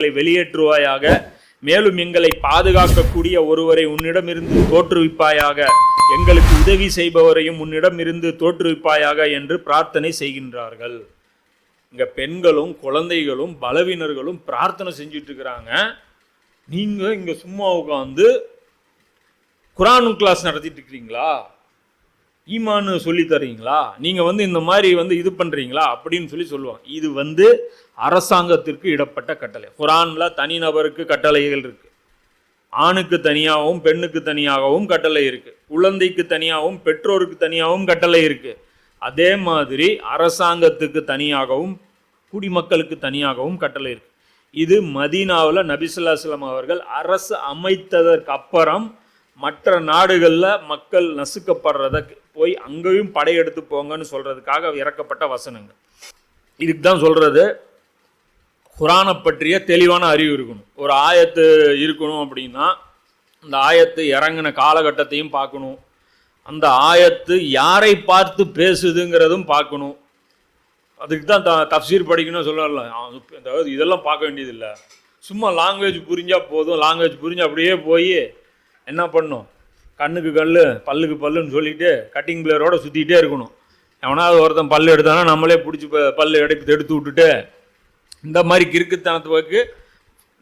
எங்களை வெளியேற்றுவாயாக. மேலும் எங்களை பாதுகாக்கக்கூடிய ஒருவரை உன்னிடமிருந்து தோற்றுவிப்பாயாக. எங்களுக்கு உதவி செய்பவரையும் உன்னிடமிருந்து தோற்றுவிப்பாயாக என்று பிரார்த்தனை செய்கின்றார்கள். இங்க பெண்களும் குழந்தைகளும் பலவீனர்களும் பிரார்த்தனை செஞ்சுட்டு இருக்கிறாங்க நீங்களும் இங்க சும்மா உட்காந்து குரான் கிளாஸ் நடத்திட்டு இருக்கிறீங்களா ஈமான்னு சொல்லி தர்றீங்களா? நீங்கள் வந்து இந்த மாதிரி வந்து இது பண்ணுறீங்களா அப்படின்னு சொல்லி சொல்லுவாங்க. இது வந்து அரசாங்கத்திற்கு இடப்பட்ட கட்டளை. குரானில் தனிநபருக்கு கட்டளைகள் இருக்குது ஆணுக்கு தனியாகவும் பெண்ணுக்கு தனியாகவும் கட்டளை இருக்குது குழந்தைக்கு தனியாகவும் பெற்றோருக்கு தனியாகவும் கட்டளை இருக்குது அதே மாதிரி அரசாங்கத்துக்கு தனியாகவும் குடிமக்களுக்கு தனியாகவும் கட்டளை இருக்குது இது மதீனாவில் நபிசுல்லாஸ்லாம் அவர்கள் அரசு அமைத்ததற்கு அப்புறம் மற்ற நாடுகளில் மக்கள் நசுக்கப்படுறத போய் அங்கேயும் படையெடுத்து போங்கன்னு சொல்கிறதுக்காக இறக்கப்பட்ட வசனங்கள். இதுக்கு தான் சொல்கிறது குரானை பற்றிய தெளிவான அறிவு இருக்கணும். ஒரு ஆயத்து இருக்கணும் அப்படின்னா அந்த ஆயத்து இறங்கின காலகட்டத்தையும் பார்க்கணும். அந்த ஆயத்து யாரை பார்த்து பேசுதுங்கிறதும் பார்க்கணும். அதுக்கு தான் த தப்சீர் படிக்கணும் சொல்லலாம் அதாவது இதெல்லாம் பார்க்க வேண்டியதில்லை. சும்மா லாங்குவேஜ் புரிஞ்சால் போதும். லாங்குவேஜ் புரிஞ்சு அப்படியே போய் என்ன பண்ணும் கண்ணுக்கு கல் பல்லுக்கு பல்லுன்னு சொல்லிட்டு கட்டிங் பிளேயரோட சுற்றிக்கிட்டே இருக்கணும். எவனாவது ஒருத்தன் பல் எடுத்தானா நம்மளே பிடிச்சி ப- பல்லு எடுத்து எடுத்து விட்டுட்டு இந்த மாதிரி கிறுக்குத்தனத்துக்கு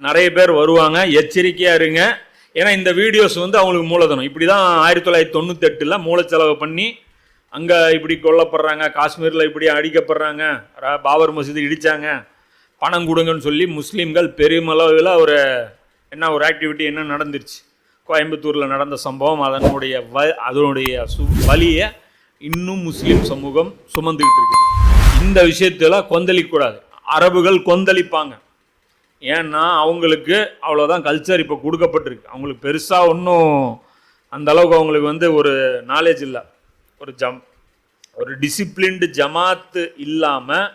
நிறைய பேர் வருவாங்க. எச்சரிக்கையாக இருங்க. ஏன்னா இந்த வீடியோஸ் வந்து அவங்களுக்கு மூலதனம். இப்படி தான் ஆயிரத்தி தொள்ளாயிரத்தி தொண்ணூத்தெட்டில் மூலச்செலவு பண்ணி அங்கே இப்படி கொல்லப்படுறாங்க காஷ்மீரில் இப்படி அடிக்கப்படுறாங்க பாபர் மசூதி இடித்தாங்க பணம் கொடுங்கன்னு சொல்லி முஸ்லீம்கள் பெருமளவில் ஒரு என்ன ஒரு ஆக்டிவிட்டி என்ன நடந்துருச்சு. கோயம்புத்தூரில் நடந்த சம்பவம் அதனுடைய வ அதனுடைய சு வலியை இன்னும் முஸ்லீம் சமூகம் சுமந்துக்கிட்டு இருக்குது. இந்த விஷயத்தில் கொந்தளிக்கக்கூடாது. அரபுகள் கொந்தளிப்பாங்க. ஏன்னா அவங்களுக்கு அவ்வளோதான் கல்ச்சர் இப்போ கொடுக்கப்பட்டிருக்கு. அவங்களுக்கு பெருசாக ஒன்றும் அந்த அளவுக்கு அவங்களுக்கு வந்து ஒரு நாலேஜ் இல்லை. ஒரு ஜம் ஒரு டிசிப்ளின்டு ஜமாத்து இல்லாமல்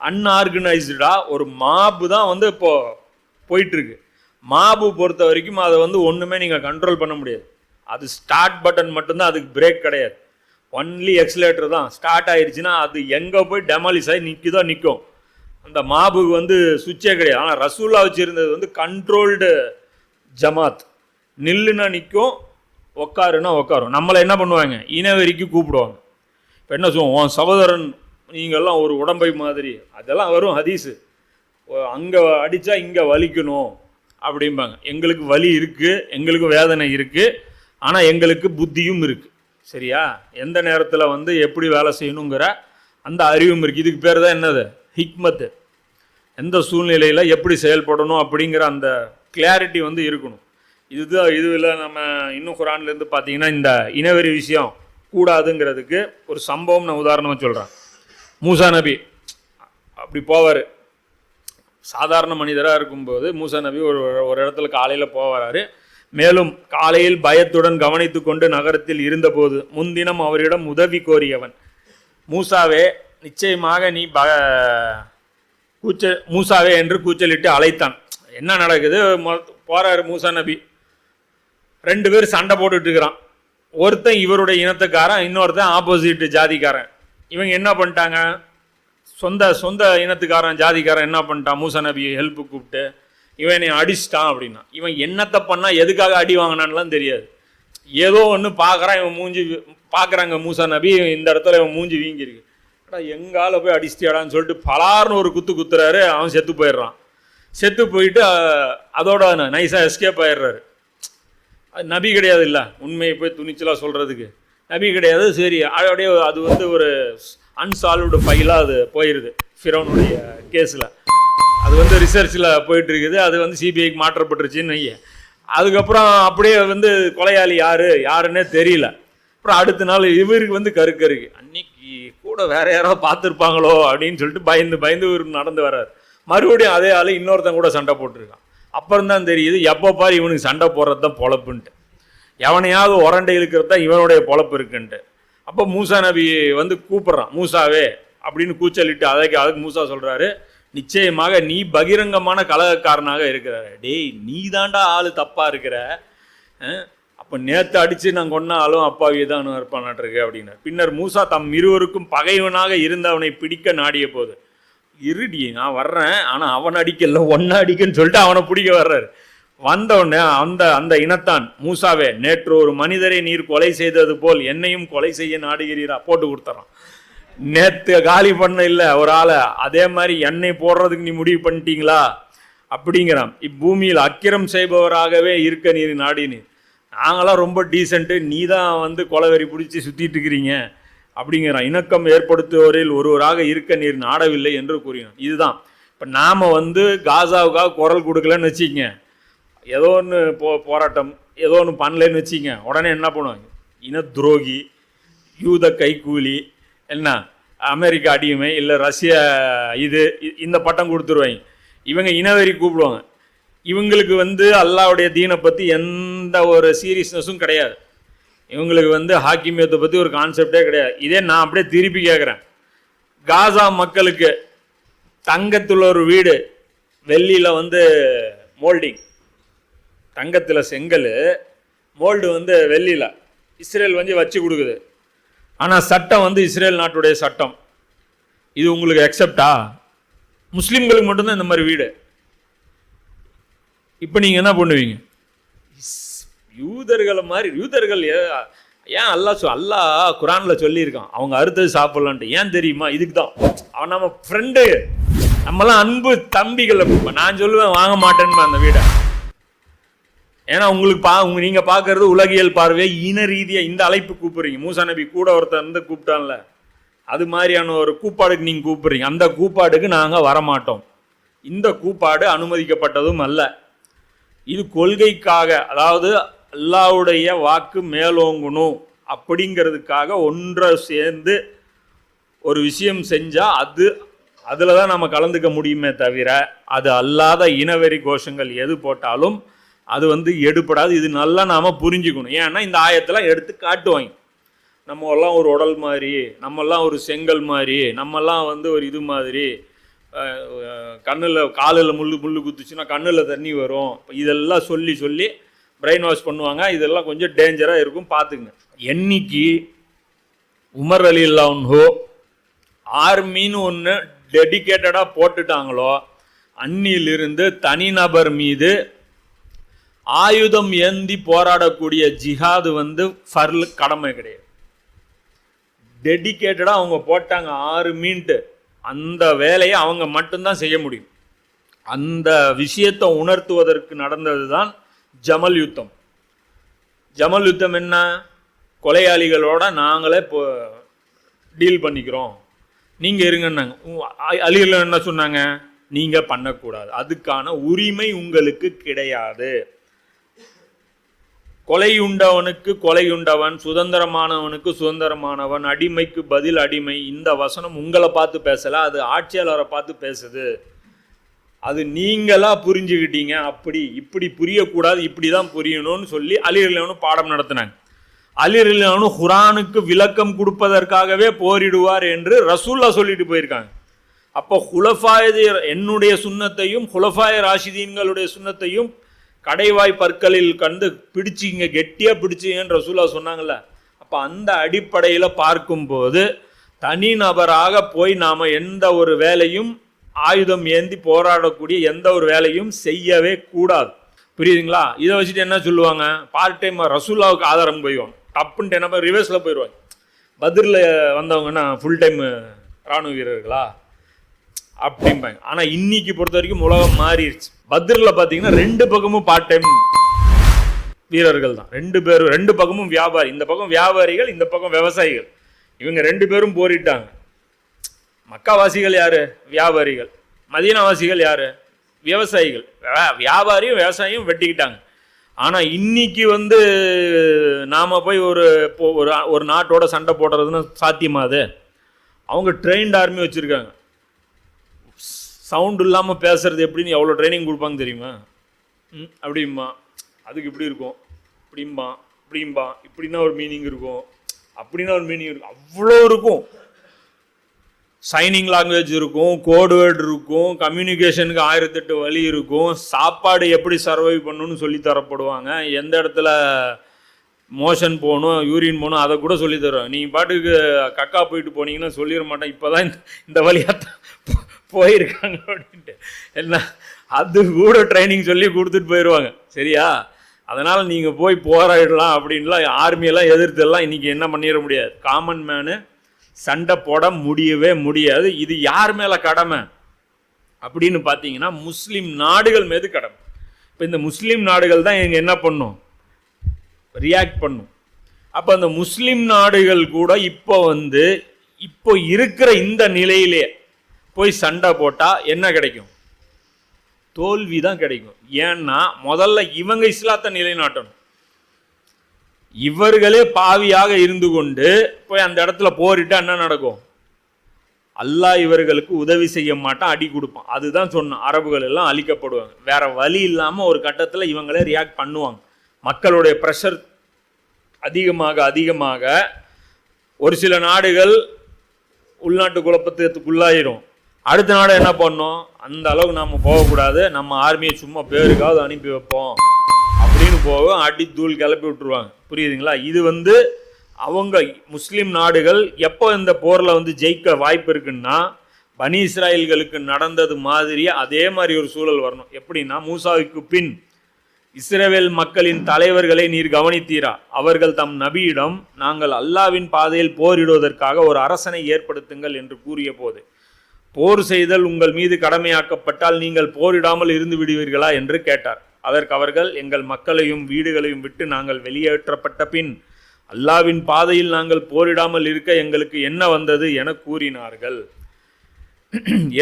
அன்ஆர்கனைஸ்டாக ஒரு மாபு தான் வந்து இப்போது போயிட்டுருக்கு மாபு பொறுத்த வரைக்கும் அதை வந்து ஒன்றுமே நீங்கள் கண்ட்ரோல் பண்ண முடியாது. அது ஸ்டார்ட் பட்டன் மட்டும்தான் அதுக்கு பிரேக் கிடையாது. ஒன்லி எக்ஸலேட்டர் தான். ஸ்டார்ட் ஆயிடுச்சுன்னா அது எங்கே போய் டெமாலிஸ் ஆகி நிற்குதோ நிற்கும் அந்த மாபுக்கு வந்து சுவிட்சே கிடையாது. ஆனால் ரசூலா வச்சுருந்தது வந்து கண்ட்ரோல்டு ஜமாத். நில்லுனா நிற்கும் உக்காருன்னா உக்காரும். நம்மளை என்ன பண்ணுவாங்க? இனவெறிக்கு கூப்பிடுவாங்க. இப்போ என்ன சொல்லுவோம்? உன் சகோதரன் நீங்கள்லாம் ஒரு உடம்பை மாதிரி. அதெல்லாம் வரும் ஹதீஸு. அங்கே அடித்தா இங்கே வலிக்கணும். அப்படிம்பாங்க. எங்களுக்கு வலி இருக்குது எங்களுக்கு வேதனை இருக்குது ஆனால் எங்களுக்கு புத்தியும் இருக்குது சரியா? எந்த நேரத்தில் வந்து எப்படி வேலை செய்யணுங்கிற அந்த அறிவும் இருக்குது இதுக்கு பேர் தான் என்னது? ஹிக்மத்து எந்த சூழ்நிலையில் எப்படி செயல்படணும் அப்படிங்கிற அந்த கிளாரிட்டி வந்து இருக்கணும். இதுதான் இதுவில் நம்ம இன்னும் குரான்லேருந்து பார்த்தீங்கன்னா இந்த இனவெறி விஷயம் கூடாதுங்கிறதுக்கு ஒரு சம்பவம் நான் உதாரணமாக சொல்கிறேன் மூசா நபி அப்படி போவார். சாதாரண மனிதராக இருக்கும்போது மூசா நபி ஒரு ஒரு இடத்துல காலையில் போவாரு மேலும் காலையில் பயத்துடன் கவனித்து கொண்டு நகரத்தில் இருந்தபோது முன்தினம் அவரிடம் உதவி கோரியவன் மூசாவே நிச்சயமாக நீ ப கூச்ச மூசாவே என்று கூச்சலிட்டு அழைத்தான். என்ன நடக்குது? போகிறாரு மூசா நபி. ரெண்டு பேர் சண்டை போட்டுட்டு இருக்கிறான். ஒருத்தன் இவருடைய இனத்துக்காரன் இன்னொருத்தன் ஆப்போசிட் ஜாதிக்காரன். இவங்க என்ன பண்ணிட்டாங்க? சொந்த சொந்த இனத்துக்காரன் ஜாதிக்காரன் என்ன பண்ணிட்டான் மூசா நபியை ஹெல்ப்பு கூப்பிட்டு இவன் என்னை அடிச்சிட்டான் அப்படின்னா இவன் என்னத்தை பண்ணால் எதுக்காக அடி வாங்கினான்லாம் தெரியாது. ஏதோ ஒன்று பார்க்குறான் இவன் மூஞ்சி பார்க்குறாங்க மூசா நபி இந்த இடத்துல இவன் மூஞ்சி வீங்கிருக்கு அடா எங்கால போய் அடிச்சிட்டியாடான்னு சொல்லிட்டு பலார்னு ஒரு குத்து குத்துறாரு அவன் செத்து போயிடுறான். செத்து போயிட்டு அதோட நைஸாக எஸ்கேப் ஆயிடுறாரு. அது நபி கிடையாது இல்லை உண்மையை போய் துணிச்சலாக சொல்கிறதுக்கு நபி கிடையாது சரி அப்படியே அது வந்து ஒரு அன்சால்வ்டு ஃபைலாக அது போயிடுது ஃபிரோனுடைய கேஸில் அது வந்து ரிசர்ச்சில் போயிட்டுருக்குது. அது வந்து சிபிஐக்கு மாற்றப்பட்டுருச்சுன்னு வைய அதுக்கப்புறம் அப்படியே வந்து கொலையாளி யார் யாருன்னே தெரியல. அப்புறம் அடுத்த நாள் இவருக்கு வந்து கருக்கருக்கு அன்னைக்கு கூட வேற யாராவது பார்த்துருப்பாங்களோ அப்படின்னு சொல்லிட்டு பயந்து பயந்து இவர் நடந்து வர்றாரு. மறுபடியும் அதே ஆள் இன்னொருத்தன் கூட சண்டை போட்டிருக்கான். அப்புறம் தான் தெரியுது எப்போ பாரு இவனுக்கு சண்டை போடுறது தான் பொழப்புன்ட்டு. எவனையாவது உரண்டை இழுக்கிறது தான் இவனுடைய பொழப்பு இருக்குன்ட்டு. அப்போ மூசா நபி வந்து கூப்பிட்றான் மூசாவே அப்படின்னு கூச்சலிட்டு அதைக்கு அதுக்கு மூசா சொல்கிறாரு நிச்சயமாக நீ பகிரங்கமான கலகக்காரனாக இருக்கிற டேய் நீ தாண்டா ஆள் தப்பாக இருக்கிற? அப்போ நேற்று அடித்து நான் கொன்ன ஆளும் அப்பாவியே தான் இருப்பானாட்டிருக்கு அப்படின்னு பின்னர் மூசா தம் இருவருக்கும் பகைவனாக இருந்தவனை பிடிக்க நாடிய போது இருடி நான் வர்றேன் ஆனால் அவன் அடிக்கல ஒன்னா அடிக்கன்னு சொல்லிட்டு அவனை பிடிக்க வர்றாரு. வந்தவுடனே அந்த அந்த இனத்தான் மூசாவே நேற்று ஒரு மனிதரை நீர் கொலை செய்தது போல் என்னையும் கொலை செய்ய நாடுகிறீரா? போட்டு கொடுத்துறான். நேற்று காலி பண்ண இல்லை ஒரு ஆளை. அதே மாதிரி எண்ணெய் போடுறதுக்கு நீ முடிவு பண்ணிட்டீங்களா? அப்படிங்கிறான். இப்பூமியில் அக்கிரம் செய்பவராகவே இருக்க நீர் நாடி நாங்களாம் ரொம்ப டீசெண்ட்டு நீ தான் வந்து கொலவெறி பிடிச்சி சுற்றிட்டு இருக்கிறீங்க. அப்படிங்கிறான். இணக்கம் ஏற்படுத்துவோரில் ஒருவராக இருக்க நீர் நாடவில்லை என்று கூறினான் இதுதான். இப்போ நாம் வந்து காசாவுக்காக குரல் கொடுக்கலன்னு வச்சுக்கங்க. ஏதோ ஒன்று போ போராட்டம் ஏதோ ஒன்று பண்ணலன்னு வச்சுங்க உடனே என்ன பண்ணுவாங்க? இன துரோகி யூத கைக்கூலி என்ன? அமெரிக்கா அடிமை இல்லை ரஷ்யா இது இந்த பட்டம் கொடுத்துருவாங்க. இவங்க இனவெறி கூப்பிடுவாங்க. இவங்களுக்கு வந்து அல்லாவுடைய தீனை பற்றி எந்த ஒரு சீரியஸ்னஸும் கிடையாது. இவங்களுக்கு வந்து ஹாக்கிமியத்தை பற்றி ஒரு கான்செப்டே கிடையாது. இதே நான் அப்படியே திருப்பி கேட்குறேன் காசா மக்களுக்கு தங்கத்தில் ஒரு வீடு வெள்ளியில் வந்து மோல்டிங். தங்கத்தில் செங்கல் மோல்டு வந்து வெள்ளியில். இஸ்ரேல் வந்து வச்சு கொடுக்குது. ஆனால் சட்டம் வந்து இஸ்ரேல் நாட்டுடைய சட்டம். இது உங்களுக்கு அக்செப்டா முஸ்லீம்களுக்கு மட்டும்தான் இந்த மாதிரி வீடு. இப்போ நீங்கள் என்ன பண்ணுவீங்க? இஸ்- யூதர்களை மாதிரி யூதர்கள் ஏன் அல்லாஹ் சொ அல்லாஹ் குரானில் சொல்லியிருக்கான். அவங்க அறுத்தது சாப்பிட்லான்ட்டு. ஏன் தெரியுமா? இதுக்கு தான். அவன் நம்ம ஃப்ரெண்டு நம்மலாம் அன்பு தம்பிகள் நான் சொல்லுவேன் வாங்க மாட்டேன்னு அந்த வீடை. ஏன்னா உங்களுக்கு பா உங்க நீங்க பார்க்கறது உலகியல் பார்வையை இன ரீதியா இந்த அழைப்பு கூப்பிடுறீங்க. மூசா நபி கூட ஒருத்தர் இருந்து கூப்பிட்டான்ல. அது மாதிரியான ஒரு கூப்பாடுக்கு நீங்க கூப்பிடுறீங்க. அந்த கூப்பாடுக்கு நாங்க வரமாட்டோம். இந்த கூப்பாடு அனுமதிக்கப்பட்டதும் அல்ல. இது கொள்கைக்காக அதாவது அல்லாவுடைய வாக்கு மேலோங்கணும் அப்படிங்கிறதுக்காக ஒன்றை சேர்ந்து ஒரு விஷயம் செஞ்சால் அது அதில் தான் நம்ம கலந்துக்க முடியுமே தவிர அது அல்லாத இனவெறி கோஷங்கள் எது போட்டாலும் அது வந்து எடுபடாது. இது நல்லா நாம் புரிஞ்சுக்கணும். ஏன்னா இந்த ஆயத்தெல்லாம் எடுத்து காட்டுவாங்க. நம்மெல்லாம் ஒரு உடல் மாதிரி நம்மெல்லாம் ஒரு செங்கல் மாதிரி நம்மெல்லாம் வந்து ஒரு இது மாதிரி. கண்ணில் காலில் முள்ளு முள்ளு குத்துச்சுன்னா கண்ணில் தண்ணி வரும். இதெல்லாம் சொல்லி சொல்லி பிரெயின் வாஷ் பண்ணுவாங்க. இதெல்லாம் கொஞ்சம் டேஞ்சராக இருக்கும். பார்த்துங்க என்னைக்கு உமர் அலி அல்லாஹோ ஆர்மின்னு ஒன்று டெடிகேட்டடாக போட்டுட்டாங்களோ அன்னியிலிருந்து தனிநபர் மீது ஆயுதம் ஏந்தி போராடக்கூடிய ஜிஹாது வந்து ஃபர்ல் கடமை கிடையாது. டெடிகேட்டடாக அவங்க போட்டாங்க ஆறு மீன்ட்டு அந்த வேலையை அவங்க மட்டும்தான் செய்ய முடியும். அந்த விஷயத்தை உணர்த்துவதற்கு நடந்தது தான் ஜமல் யுத்தம். ஜமல் யுத்தம் என்ன? கொலையாளிகளோட நாங்களே இப்போ டீல் பண்ணிக்கிறோம். நீங்கள் இருங்கன்னாங்க. அலிகள் என்ன சொன்னாங்க? நீங்கள் பண்ணக்கூடாது. அதுக்கான உரிமை உங்களுக்கு கிடையாது. கொலையுண்டவனுக்கு கொலையுண்டவன் சுதந்திரமானவனுக்கு சுதந்திரமானவன் அடிமைக்கு பதில் அடிமை இந்த வசனம் உங்களை பார்த்து பேசலை அது ஆட்சியாளரை பார்த்து பேசுது. அது நீங்களாக புரிஞ்சுக்கிட்டீங்க அப்படி இப்படி புரியக்கூடாது இப்படி தான் புரியணும்னு சொல்லி அலிரலியவனு பாடம் நடத்தினாங்க. அலிரலியவனு ஹுரானுக்கு விளக்கம் கொடுப்பதற்காகவே போரிடுவார் என்று ரசூல்லா சொல்லிட்டு போயிருக்காங்க. அப்போ ஹுலஃபாயது என்னுடைய சுண்ணத்தையும் ஹுலஃபாய ராஷிதீன்களுடைய சுண்ணத்தையும் கடைவாய் பற்களில் கண்டு பிடிச்சிங்க கெட்டியாக பிடிச்சிங்கன்னு ரசூலா சொன்னாங்கல்ல. அப்போ அந்த அடிப்படையில் பார்க்கும்போது தனிநபராக போய் நாம் எந்த ஒரு வேலையும் ஆயுதம் ஏந்தி போராடக்கூடிய எந்த ஒரு வேலையும் செய்யவே கூடாது. புரியுதுங்களா? இதை வச்சுட்டு என்ன சொல்லுவாங்க? பார்ட் டைம் ரசூல்லாவுக்கு ஆதாரம் போயிடுவாங்க டப்புன்ட்டு என்ன ரிவர்ஸில் போயிடுவாங்க பதிரில் வந்தவங்கன்னா ஃபுல் டைம் ராணுவ வீரர்களா? அப்படிம்பாங்க. ஆனால் இன்னைக்கு பொறுத்த வரைக்கும் உலகம் மாறிடுச்சு. பத்ரில் பார்த்தீங்கன்னா ரெண்டு பக்கமும் பார்ட் டைம் வீரர்கள் தான். ரெண்டு பேரும் ரெண்டு பக்கமும் வியாபாரி. இந்த பக்கம் வியாபாரிகள் இந்த பக்கம் விவசாயிகள். இவங்க ரெண்டு பேரும் போரிட்டாங்க. மக்காவாசிகள் யார்? வியாபாரிகள். மதீனாவாசிகள் யார்? விவசாயிகள். வியாபாரியும் விவசாயியும் வெட்டிக்கிட்டாங்க. ஆனால் இன்னைக்கு வந்து நாம் போய் ஒரு ஒரு ஒரு நாட்டோட சண்டை போடுறதுன்னு சாத்தியமா அது? அவங்க ட்ரெயின்ட் ஆர்மி வச்சுருக்காங்க. சவுண்டு இல்லாமல் பேசுறது எப்படின்னு எவ்வளோ ட்ரைனிங் கொடுப்பாங்க தெரியுமா? ம் அப்படிம்பா. அதுக்கு இப்படி இருக்கும். இப்படிம்பா இப்படிம்பா. இப்படின்னா ஒரு மீனிங் இருக்கும். அப்படின்னா ஒரு மீனிங் இருக்கும். அவ்வளோ இருக்கும். சைனிங் லாங்குவேஜ் இருக்கும் கோடுவேர்டு இருக்கும் கம்யூனிகேஷனுக்கு ஆயிரத்தெட்டு வழி இருக்கும். சாப்பாடு எப்படி சர்வை பண்ணணும்னு சொல்லி தரப்படுவாங்க. எந்த இடத்துல மோஷன் போகணும் யூரின் போகணும் அதை கூட சொல்லி தருவேன் நீங்கள் பாட்டுக்கு கக்கா போயிட்டு போனீங்கன்னா சொல்லிட மாட்டேன். இப்போ தான் இந்த வழியாக போயிருக்காங்க அப்படின்ட்டு. என்ன அது கூட ட்ரைனிங் சொல்லி கொடுத்துட்டு போயிடுவாங்க சரியா? அதனால் நீங்கள் போய் போராடலாம் அப்படின்லாம் ஆர்மியெல்லாம் எதிர்த்தெல்லாம் இன்றைக்கி என்ன பண்ணிட முடியாது. காமன் மேனு சண்டை போட முடியவே முடியாது. இது யார் மேலே கடமை? அப்படின்னு பார்த்தீங்கன்னா முஸ்லீம் நாடுகள் மீது கடமை. இப்போ இந்த முஸ்லீம் நாடுகள் தான் இங்கே என்ன பண்ணும்? ரியாக்ட் பண்ணும். அப்போ அந்த முஸ்லீம் நாடுகள் கூட இப்போ வந்து இப்போ இருக்கிற இந்த நிலையிலே போய் சண்டை போட்டால் என்ன கிடைக்கும்? தோல்வி தான் கிடைக்கும். ஏன்னா முதல்ல இவங்க இஸ்லாத்தை நிலைநாட்டணும். இவர்களே பாவியாக இருந்து கொண்டு போய் அந்த இடத்துல போரிட்டு என்ன நடக்கும்? அல்லாஹ் இவர்களுக்கு உதவி செய்ய மாட்டான் அடி கொடுப்பான். அதுதான் சொன்னோம் அரபுகள் எல்லாம் அழிக்கப்படுவாங்க. வேற வழி இல்லாமல் ஒரு கட்டத்தில் இவங்களே ரியாக்ட் பண்ணுவாங்க. மக்களுடைய ப்ரெஷர் அதிகமாக அதிகமாக ஒரு சில நாடுகள் உள்நாட்டு குழப்பத்துக்குள்ளாயிரும். அடுத்த நாடு என்ன பண்ணோம்? அந்த அளவுக்கு நம்ம போகக்கூடாது. நம்ம ஆர்மியை சும்மா பேருக்காவது அனுப்பி வைப்போம். அப்படின்னு போகும் அடி தூள் கிளப்பி விட்டுருவாங்க. புரியுதுங்களா? இது வந்து அவங்க முஸ்லீம் நாடுகள் எப்போ இந்த போரில் வந்து ஜெயிக்க வாய்ப்பு இருக்குன்னா பனி இஸ்ராயல்களுக்கு நடந்தது மாதிரி அதே மாதிரி ஒரு சூழல் வரணும். எப்படின்னா மூசாவுக்கு பின் இஸ்ரேவேல் மக்களின் தலைவர்களை நீர் கவனித்தீரா? அவர்கள் தம் நபியிடம் நாங்கள் அல்லாவின் பாதையில் போரிடுவதற்காக ஒரு அரசனை ஏற்படுத்துங்கள் என்று கூறிய போது போர் செய்தல் உங்கள் மீது கடமையாக்கப்பட்டால் நீங்கள் போரிடாமல் இருந்து விடுவீர்களா என்று கேட்டார். அதற்கு அவர்கள் எங்கள் மக்களையும் வீடுகளையும் விட்டு நாங்கள் வெளியேற்றப்பட்ட பின் அல்லாவின் பாதையில் நாங்கள் போரிடாமல் இருக்க எங்களுக்கு என்ன வந்தது? என கூறினார்கள்.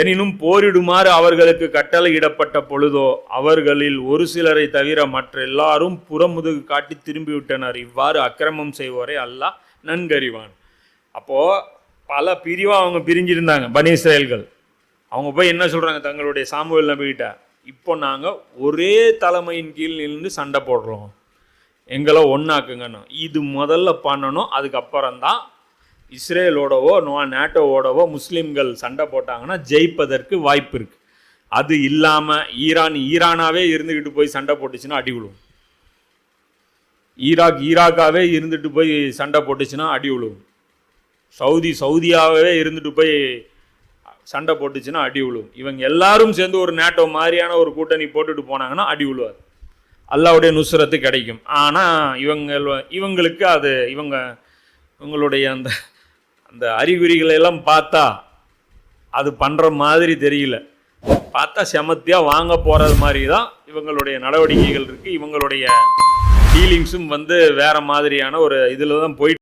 எனினும் போரிடுமாறு அவர்களுக்கு கட்டளையிடப்பட்ட பொழுதோ அவர்களில் ஒரு சிலரை தவிர மற்ற எல்லாரும் புறமுதுகு காட்டி திரும்பிவிட்டனர். இவ்வாறு அக்கிரமம் செய்வோரை அல்லாஹ் நன்கறிவான். அப்போது பல பிரிவாக அவங்க பிரிஞ்சிருந்தாங்க பனி இஸ்ரேல்கள். அவங்க போய் என்ன சொல்கிறாங்க தங்களுடைய சாமுவேல் நம்பிக்கிட்ட இப்போ நாங்கள் ஒரே தலைமையின் கீழ் நின்று சண்டை போடுறோம். எங்களை ஒன்றாக்குங்கன்னு இது முதல்ல பண்ணணும் அதுக்கப்புறம் தான் இஸ்ரேலோடவோ நோ நேட்டோவோடவோ முஸ்லீம்கள் சண்டை போட்டாங்கன்னா ஜெயிப்பதற்கு வாய்ப்பு இருக்குது அது இல்லாமல் ஈரான் ஈரானாவே இருந்துக்கிட்டு போய் சண்டை போட்டுச்சுன்னா அடி விழுவும். ஈராக் ஈராக்காவே இருந்துட்டு போய் சண்டை போட்டுச்சுன்னா அடி விழுவும். சவுதி சவுதியாகவே இருந்துட்டு போய் சண்டை போட்டுச்சுன்னா அடி விழுவும் இவங்க எல்லாரும் சேர்ந்து ஒரு நேட்டோ மாதிரியான ஒரு கூட்டணி போட்டுட்டு போனாங்கன்னா அடி விழுவாது அல்லாவுடைய நுசுரத்து கிடைக்கும். ஆனால் இவங்க இவங்களுக்கு அது இவங்க இவங்களுடைய அந்த அந்த அறிகுறிகளை எல்லாம் பார்த்தா அது பண்ணுற மாதிரி தெரியல. பார்த்தா செமத்தியாக வாங்க போகிறது மாதிரி தான் இவங்களுடைய நடவடிக்கைகள் இருக்குது இவங்களுடைய டீலிங்ஸும் வந்து வேறு மாதிரியான ஒரு இதில் தான் போயிட்டு